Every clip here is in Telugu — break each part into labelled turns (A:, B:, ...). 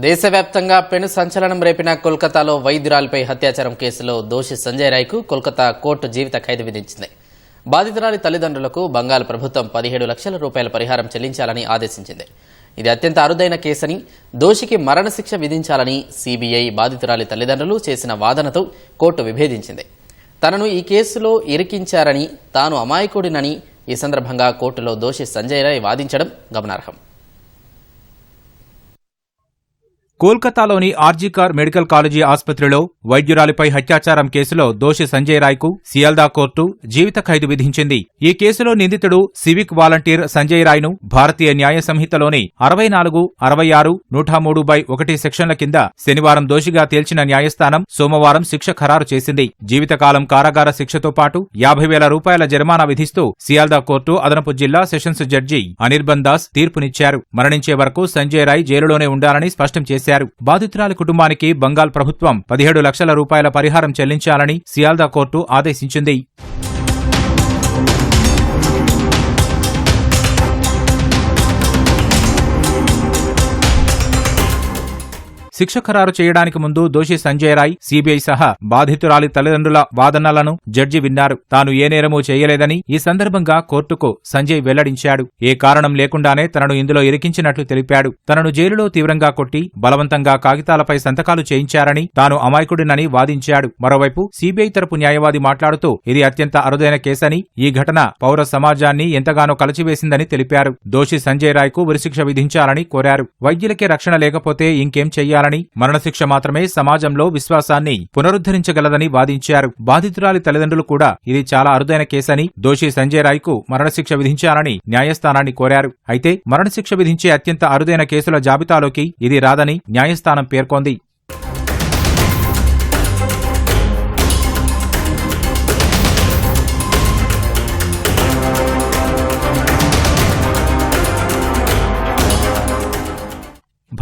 A: దేశవ్యాప్తంగా పెను సంచలనం రేపిన కోల్కతాలో వైద్యురాలిపై అత్యాచారం కేసులో దోషి సంజయ్ రాయ్కు కోల్కతా కోర్టు జీవిత ఖైదు విధించింది. బాధితురాలి తల్లిదండ్రులకు బంగాల్ ప్రభుత్వం పదిహేడు లక్షల రూపాయల పరిహారం చెల్లించాలని ఆదేశించింది. ఇది అత్యంత అరుదైన కేసని దోషికి మరణశిక్ష విధించాలని సీబీఐ బాధితురాలి తల్లిదండ్రులు చేసిన వాదనతో కోర్టు విభేదించింది. తనను ఈ కేసులో ఇరికించారని తాను అమాయకుడినని ఈ సందర్భంగా కోర్టులో దోషి సంజయ్ రాయ్ వాదించడం గమనార్హం.
B: కోల్కతాలోని ఆర్జీకార్ మెడికల్ కాలేజీ ఆసుపత్రిలో వైద్యురాలిపై హత్యాచారం కేసులో దోషి సంజయ్ రాయ్కు సియాల్దా కోర్టు జీవిత ఖైదు విధించింది. ఈ కేసులో నిందితుడు సివిక్ వాలంటీర్ సంజయ్ రాయ్ను భారతీయ న్యాయ సంహితలోని అరవై నాలుగు అరవై ఆరు నూట మూడు బై ఒకటి సెక్షన్ల కింద శనివారం దోషిగా తేల్చిన న్యాయస్థానం సోమవారం శిక్ష ఖరారు చేసింది. జీవితకాలం కారాగార శిక్షతో పాటు యాభై వేల రూపాయల జరిమానా విధిస్తూ సియాల్దా కోర్టు అదనపు జిల్లా సెషన్స్ జడ్జి అనిర్బన్ దాస్ తీర్పునిచ్చారు. మరణించే వరకు సంజయ్ రాయ్ జైలులోనే ఉండాలని స్పష్టం చేశారు. బాధితురాలి కుటుంబానికి బంగాల్ ప్రభుత్వం పదిహేడు లక్షల రూపాయల పరిహారం చెల్లించాలని సియాల్దా కోర్టు ఆదేశించింది. శిక్ష ఖరారు చేయడానికి ముందు దోషి సంజయ్ రాయ్ సీబీఐ సహా బాధితురాలి తల్లిదండ్రుల వాదనలను జడ్జి విన్నారు. తాను ఏ నేరమూ చేయలేదని ఈ సందర్భంగా కోర్టుకు సంజయ్ వెల్లడించాడు. ఏ కారణం లేకుండానే తనను ఇందులో ఇరికించినట్లు తెలిపాడు. తనను జైలులో తీవ్రంగా కొట్టి బలవంతంగా కాగితాలపై సంతకాలు చేయించారని తాను అమాయకుడినని వాదించాడు. మరోవైపు సీబీఐ తరపు న్యాయవాది మాట్లాడుతూ ఇది అత్యంత అరుదైన కేసని ఈ ఘటన పౌర సమాజాన్ని ఎంతగానో కలచివేసిందని తెలిపారు. దోషి సంజయ్ రాయ్కు ఉరిశిక్ష విధించాలని కోరారు. వైద్యులకే రక్షణ లేకపోతే ఇంకేం చెయ్యాలని మరణశిక్ష మాత్రమే సమాజంలో విశ్వాసాన్ని పునరుద్ధరించగలదని వాదించారు. బాధితురాలి తల్లిదండ్రులు కూడా ఇది చాలా అరుదైన కేసని దోషి సంజయ్ రాయ్కు మరణశిక్ష విధించాలని న్యాయస్థానాన్ని కోరారు. అయితే మరణశిక్ష విధించే అత్యంత అరుదైన కేసుల జాబితాలోకి ఇది రాదని న్యాయస్థానం పేర్కొంది.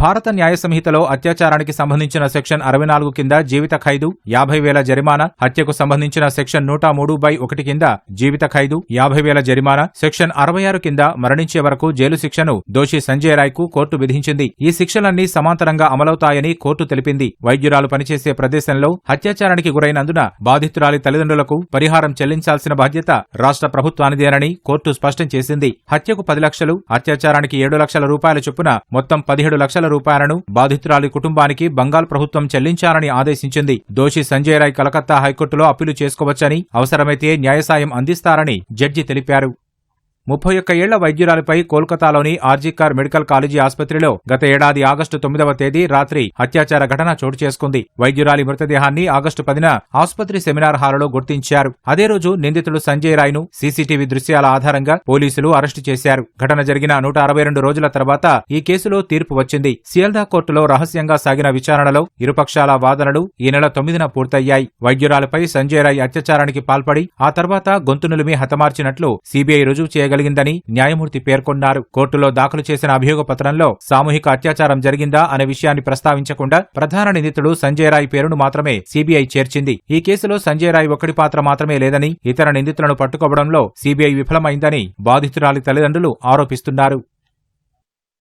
B: భారత న్యాయ సంహితలో అత్యాచారానికి సంబంధించిన సెక్షన్ అరవై నాలుగు కింద జీవిత ఖైదు యాభై వేల జరిమానా హత్యకు సంబంధించిన సెక్షన్ నూట మూడు బై ఒకటి కింద జీవిత ఖైదు యాభై వేల జరిమానా సెక్షన్ అరవై ఆరు కింద మరణించే వరకు జైలు శిక్షను దోషి సంజయ్ రాయ్కు కోర్టు విధించింది. ఈ శిక్షలన్నీ సమాంతరంగా అమలవుతాయని కోర్టు తెలిపింది. వైద్యురాలు పనిచేసే ప్రదేశంలో అత్యాచారానికి గురైనందున బాధితురాలి తల్లిదండ్రులకు పరిహారం చెల్లించాల్సిన బాధ్యత రాష్ట్ర ప్రభుత్వానిదేనని కోర్టు స్పష్టం చేసింది. హత్యకు పది లక్షలు అత్యాచారానికి ఏడు లక్షల రూపాయల చొప్పున మొత్తం పదిహేడు లక్షల రూపాయలను బాధితురాలి కుటుంబానికి బంగాల్ ప్రభుత్వం చెల్లించాలని ఆదేశించింది. దోషి సంజయ్ రాయ్ కలకత్తా హైకోర్టులో అప్పీలు చేసుకోవచ్చని అవసరమైతే న్యాయసాయం అందిస్తారని జడ్జి తెలిపారు. ముప్పై ఒక్క ఏళ్ళ వైద్యురాలిపై కోల్కతాలోని ఆర్జీకార్ మెడికల్ కాలేజీ ఆసుపత్రిలో గత ఏడాది ఆగస్టు తొమ్మిదవ తేదీ రాత్రి అత్యాచార ఘటన చోటు చేసుకుంది. వైద్యురాలి మృతదేహాన్ని ఆగస్టు పదిన ఆసుపత్రి సెమినార్ హాలులో గుర్తించారు. అదే రోజు నిందితుడు సంజయ్ రాయ్ను సీసీటీవీ దృశ్యాల ఆధారంగా పోలీసులు అరెస్టు చేశారు. ఘటన జరిగిన నూట అరవై రెండు రోజుల తర్వాత ఈ కేసులో తీర్పు వచ్చింది. సియల్దా కోర్టులో రహస్యంగా సాగిన విచారణలో ఇరుపక్షాల వాదనలు ఈ నెల తొమ్మిదిన పూర్తయ్యాయి. వైద్యురాలిపై సంజయ్ రాయ్ అత్యాచారానికి పాల్పడి ఆ తర్వాత గొంతునులిమి హతమార్చినట్లు సీబీఐ రుజువు కలిగిందని న్యాయమూర్తి పేర్కొన్నారు. కోర్టులో దాఖలు చేసిన అభియోగ పత్రంలో సామూహిక అత్యాచారం జరిగిందా అనే విషయాన్ని ప్రస్తావించకుండా ప్రధాన నిందితుడు సంజయ్ రాయ్ పేరును మాత్రమే సీబీఐ చేర్చింది. ఈ కేసులో సంజయ్ రాయ్ ఒక్కడి పాత్ర మాత్రమే లేదని ఇతర నిందితులను పట్టుకోవడంలో సీబీఐ విఫలమైందని బాధితురాలి తల్లిదండ్రులు ఆరోపిస్తున్నారు.